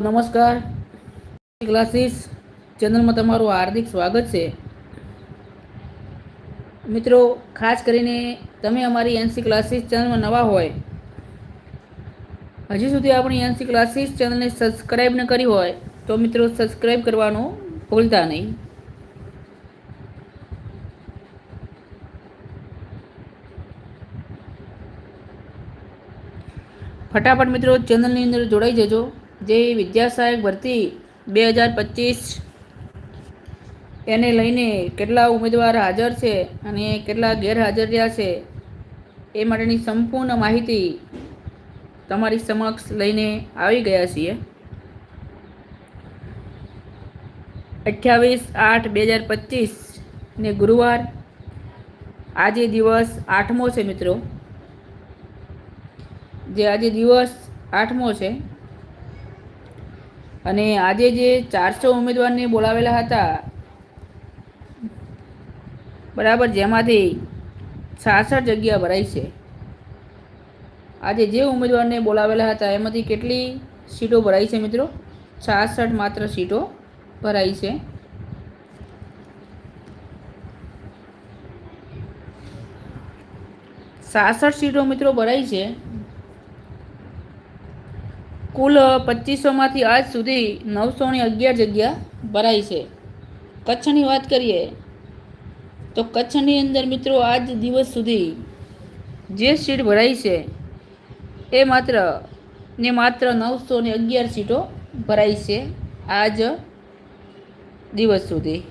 નમસ્કાર. ક્લાસીસ ચેનલમાં તમારું હાર્દિક સ્વાગત છે. મિત્રો, ખાસ કરીને તમે અમારી એનસી ક્લાસીસ ચેનલમાં નવા હોય, હજી સુધી આપણી એનસી ક્લાસીસ ચેનલને સબસ્ક્રાઈબ ન કરી હોય, તો મિત્રો સબસ્ક્રાઈબ કરવાનું ભૂલતા નહીં. ફટાફટ મિત્રો ચેનલની અંદર જોડાઈ જજો. જે વિદ્યા સહાયક ભરતી બે હજાર પચીસ એને લઈને કેટલા ઉમેદવાર હાજર છે અને કેટલા ગેરહાજર રહ્યા છે એ માટેની સંપૂર્ણ માહિતી તમારી સમક્ષ લઈને આવી ગયા છીએ. અઠ્યાવીસ આઠ બે હજાર પચીસ ને ગુરુવાર. આજે દિવસ આઠમો છે મિત્રો. જે આજે દિવસ આઠમો છે. અને આજે જે ચારસો ઉમેદવારને બોલાવેલા હતા, બરાબર, જેમાંથી છાસઠ જગ્યા ભરાઈ છે. આજે જે ઉમેદવારને બોલાવેલા હતા, એમાંથી કેટલી સીટો ભરાઈ છે મિત્રો? છાસઠ માત્ર સીટો ભરાઈ છે. સાસઠ સીટો મિત્રો ભરાઈ છે. કુલ પચીસોમાંથી આજ સુધી નવસો ને અગિયાર જગ્યા ભરાઈ છે. કચ્છની વાત કરીએ તો કચ્છની અંદર મિત્રો આજ દિવસ સુધી જે સીટ ભરાઈ છે એ માત્ર ને માત્ર નવસો ને અગિયાર સીટો ભરાઈ છે આજ દિવસ સુધી.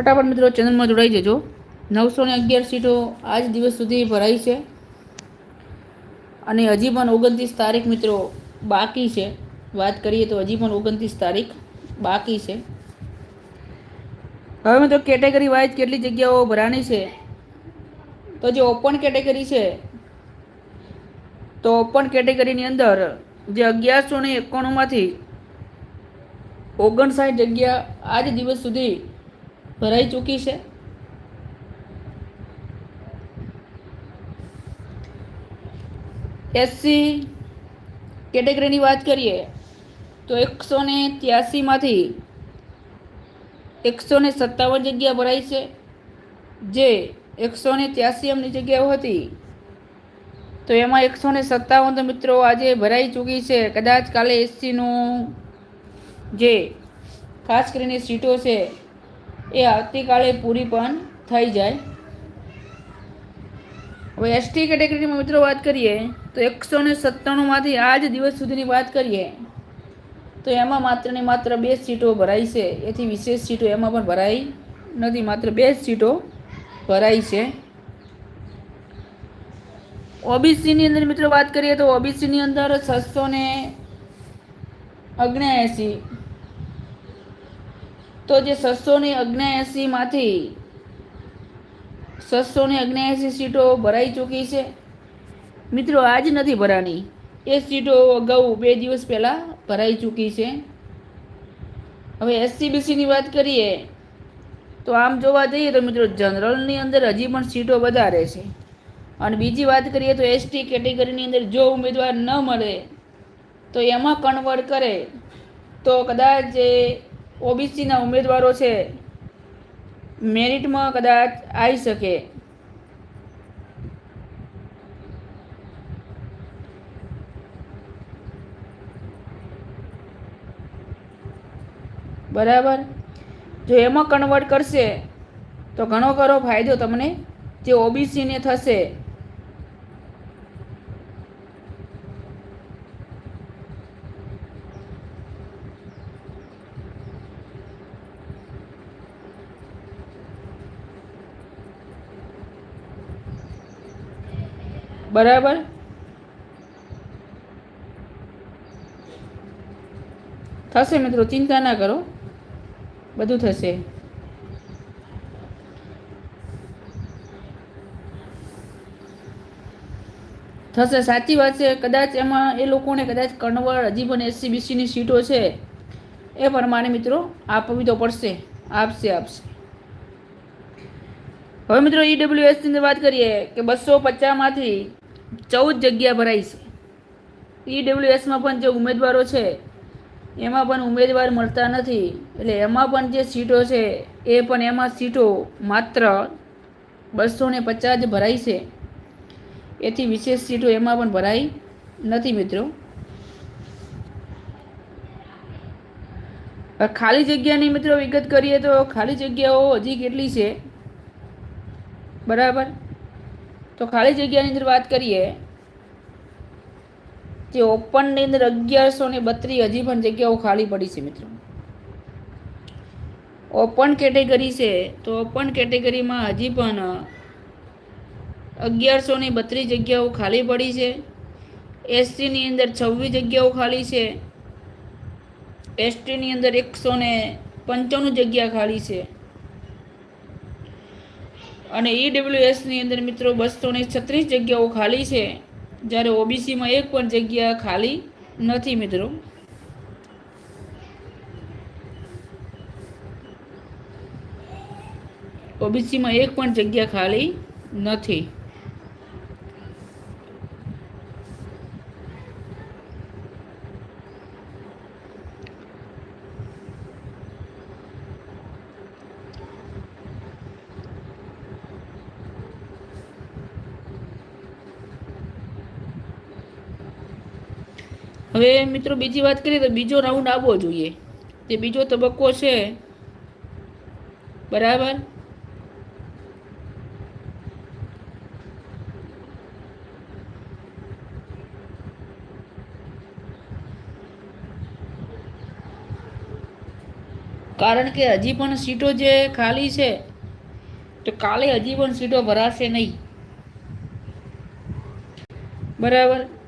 ફટાફટ મિત્રો ચેનલમાં જોડાઈ જજો. નવસો ને અગિયાર સીટો આજ દિવસ સુધી ભરાઈ છે. અને હજી પણ ઓગણત્રીસ તારીખ મિત્રો બાકી છે. વાત કરીએ તો હજી પણ ઓગણત્રીસ તારીખ બાકી છે. હવે મિત્રો કેટેગરી વાઇઝ કેટલી જગ્યાઓ ભરાણી છે? તો જે ઓપન કેટેગરી છે, તો ઓપન કેટેગરીની અંદર જે અગિયારસો ને એકાણુંમાંથી ઓગણસાઠ જગ્યા આજ દિવસ સુધી ભરાઈ ચૂકી છે. એસસી કેટેગરીની વાત કરીએ, તો એકસો ને ત્યાસીમાંથી એકસો ને સત્તાવન જગ્યા ભરાઈ છે. જે એકસો ને ત્યાસી એમની જગ્યાઓ હતી. તો એમાં એકસો ને સત્તાવન મિત્રો આજે ભરાઈ ચૂકી છે. કદાચ કાલે એસસીનું જે ખાસ કરીને સીટો છે એ આવતીકાલે પૂરી પણ થઈ જાય. હવે એસટી કેટેગરીમાં મિત્રો વાત કરીએ, તો એકસો ને સત્તાણુંમાંથી આ જ દિવસ સુધીની વાત કરીએ, તો એમાં માત્ર ને માત્ર બે સીટો ભરાઈ છે. એથી વિશેષ સીટો એમાં પણ ભરાઈ નથી, માત્ર બે સીટો ભરાઈ છે. ઓબીસીની અંદર મિત્રો વાત કરીએ તો ઓબીસીની અંદર છસો ને અગ્નેએંસી તો જે છસો ને અગ્નેએંસીમાંથી છસો ને અગ્નેએંસી સીટો ભરાઈ ચૂકી છે. મિત્રો, આજ નથી ભરાની. એ સીટો અગાઉ બે દિવસ પહેલાં ભરાઈ ચૂકી છે. હવે એસસીબીસીની વાત કરીએ, તો આમ જોવા જઈએ તો મિત્રો, જનરલની અંદર હજી પણ સીટો વધારે છે. અને બીજી વાત કરીએ તો એસટી કેટેગરીની અંદર જો ઉમેદવાર ન મળે, તો એમાં કન્વર્ટ કરે. તો કદાચ ઓબીસીના ઉમેદવારો છે, મેરિટમાં કદાચ આવી શકે. બરાબર? જો એમાં કન્વર્ટ કરશે, તો ઘણો ખરો ફાયદો તમને જે ઓબીસીને થશે. બરાબર? થશે મિત્રો, ચિંતા ના કરો. બધું થશે. થશે, સાચી વાત છે. કદાચ એમાં એ લોકોને કદાચ કણવર હજી પણ એસસીબીસીની સીટો છે. એ પ્રમાણે મિત્રો, આપવી તો પડશે. આપશે આપશે. હવે મિત્રો ઈડબ્લ્યુએસની વાત કરીએ કે બસો પચાસમાંથી ચૌદ જગ્યા ભરાઈ છે ઈડબ્લ્યુએસમાં પણ જે ઉમેદવારો છે, એમાં પણ ઉમેદવાર મળતા નથી. એટલે એમાં પણ જે સીટો છે, એ પણ એમાં સીટો માત્ર બસો ને પચાસ ભરાઈ છે. એથી વિશેષ સીટો એમાં પણ ભરાઈ નથી મિત્રો. ખાલી જગ્યાની મિત્રો વિગત કરીએ તો ખાલી જગ્યાઓ હજી કેટલી છે? બરાબર? તો ખાલી જગ્યાની અંદર વાત કરીએ જે ઓપનની અંદર અગિયારસો ને બત્રીસ હજી પણ જગ્યાઓ ખાલી પડી છે મિત્રો. ઓપન કેટેગરી છે, તો ઓપન કેટેગરીમાં હજી પણ અગિયારસો ને બત્રીસ જગ્યાઓ ખાલી પડી છે. એસટીની અંદર છવ્વીસ જગ્યાઓ ખાલી છે. એસટીની અંદર એકસો ને પંચાણું જગ્યા ખાલી છે. અને ઈડબ્લ્યુએસની અંદર મિત્રો બસો છત્રીસ જગ્યાઓ ખાલી છે. જ્યારે ઓબીસીમાં એક પણ જગ્યા ખાલી નથી મિત્રો. ઓબીસીમાં એક પણ જગ્યા ખાલી નથી. હવે મિત્રો બીજી વાત કરીએ તો બીજો રાઉન્ડ આવવો જોઈએ. તે બીજો તબક્કો છે. બરાબર? કારણ કે હજી પણ સીટો જે ખાલી છે, તો કાલે હજી પણ સીટો ભરાશે નહીં. બરાબર?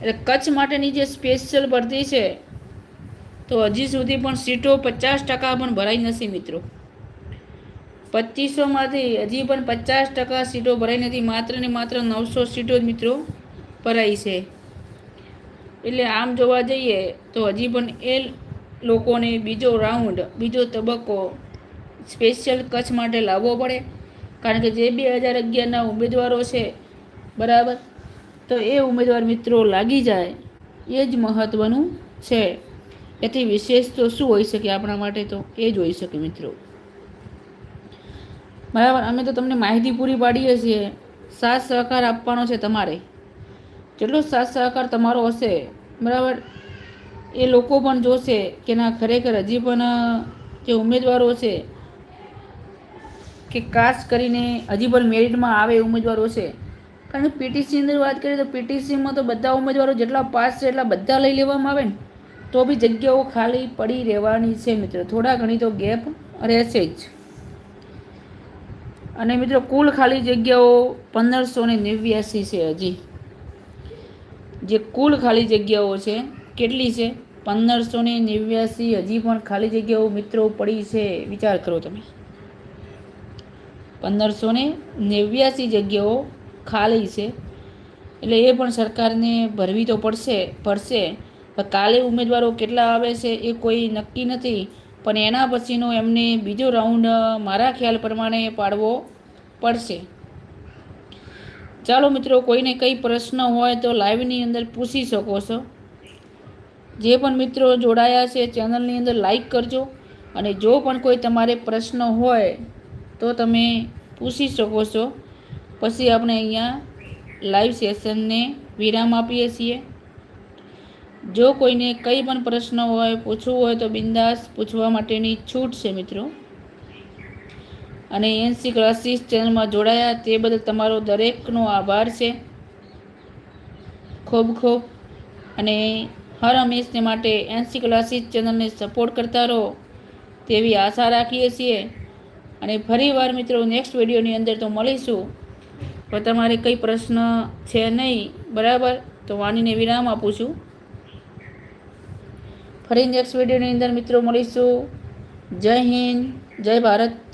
એટલે કચ્છ માટેની જે સ્પેશિયલ ભરતી છે, તો હજી સુધી પણ સીટો પચાસ ટકા પણ ભરાઈ નથી મિત્રો. પચીસોમાંથી હજી પણ પચાસ ટકા સીટો ભરાઈ નથી, માત્ર ને માત્ર નવસો સીટો જ મિત્રો ભરાઈ છે. એટલે આમ જોવા જઈએ તો હજી પણ એ લોકોને બીજો રાઉન્ડ બીજો તબક્કો સ્પેશિયલ કચ્છ માટે લાવવો પડે. કારણ કે જે બે હજાર અગિયારના ઉમેદવારો છે, બરાબર? તો એ ઉમેદવાર મિત્રો લાગી જાય. એ જ મહત્ત્વનું છે. એથી વિશેષ તો શું હોઈ શકે આપણા માટે તો એ જ હોઈ શકે મિત્રો. બરાબર, અમે તો તમને માહિતી પૂરી પાડીએ છીએ. સાથ સહકાર આપવાનો છે તમારે. જેટલો સાથ સહકાર તમારો હશે, બરાબર, એ લોકો પણ જોશે કે ના, ખરેખર હજી પણ જે ઉમેદવારો છે, કે ખાસ કરીને હજી પણ મેરિટમાં આવે ઉમેદવારો છે કારણ કે પીટીસી અંદર વાત કરીએ તો પીટીસીમાં તો બધા ઉમેદવારો જેટલા પાસ છે એટલા બધા લઈ લેવામાં આવે ને. તો બી જગ્યાઓ ખાલી પડી રહેવાની છે મિત્રો. થોડા ઘણી તો ગેપ રહેશે જ. અને મિત્રો કુલ ખાલી જગ્યાઓ પંદરસો ને નેવ્યાસી છે હજી. જે કુલ ખાલી જગ્યાઓ છે કેટલી છે? પંદરસો ને નેવ્યાસી હજી પણ ખાલી જગ્યાઓ મિત્રો પડી છે. વિચાર કરો તમે. પંદરસો ને નેવ્યાસી જગ્યાઓ ખાલી છે. એટલે એ પણ સરકારને ભરવી તો પડશે ભરશે પણ કાલે ઉમેદવારો કેટલા આવે છે એ કોઈ નક્કી નથી. પણ એના પછીનો એમને બીજો રાઉન્ડ મારા ખ્યાલ પ્રમાણે પાડવો પડશે. ચાલો મિત્રો, કોઈને કંઈ પ્રશ્ન હોય તો લાઈવની અંદર પૂછી શકો છો. જે પણ મિત્રો જોડાયા છે, ચેનલની અંદર લાઈક કરજો. અને જો પણ કોઈ તમારે પ્રશ્ન હોય તો તમે પૂછી શકો છો. પછી આપણે અહીંયા લાઈવ સેશનને વિરામ આપીએ છીએ. જો કોઈને કંઈ પણ પ્રશ્ન હોય, પૂછવું હોય તો બિંદાસ પૂછવા માટેની છૂટ છે મિત્રો. અને એનસી ક્લાસીસ ચેનલમાં જોડાયા તે બદલ તમારો દરેકનો આભાર છે. ખૂબ ખૂબ. અને હર હંમેશને માટે એનસી ક્લાસીસ ચેનલને સપોર્ટ કરતા રહો તેવી આશા રાખીએ છીએ. અને ફરીવાર મિત્રો નેક્સ્ટ વિડીયોની અંદર તો મળીશું. તો તમારે કંઈ પ્રશ્ન છે નહીં, બરાબર? તો વાણીને વિરામ આપું છું. ફરી નેક્સ્ટ વિડીયોની અંદર મિત્રો મળીશું. જય હિન્દ, જય ભારત.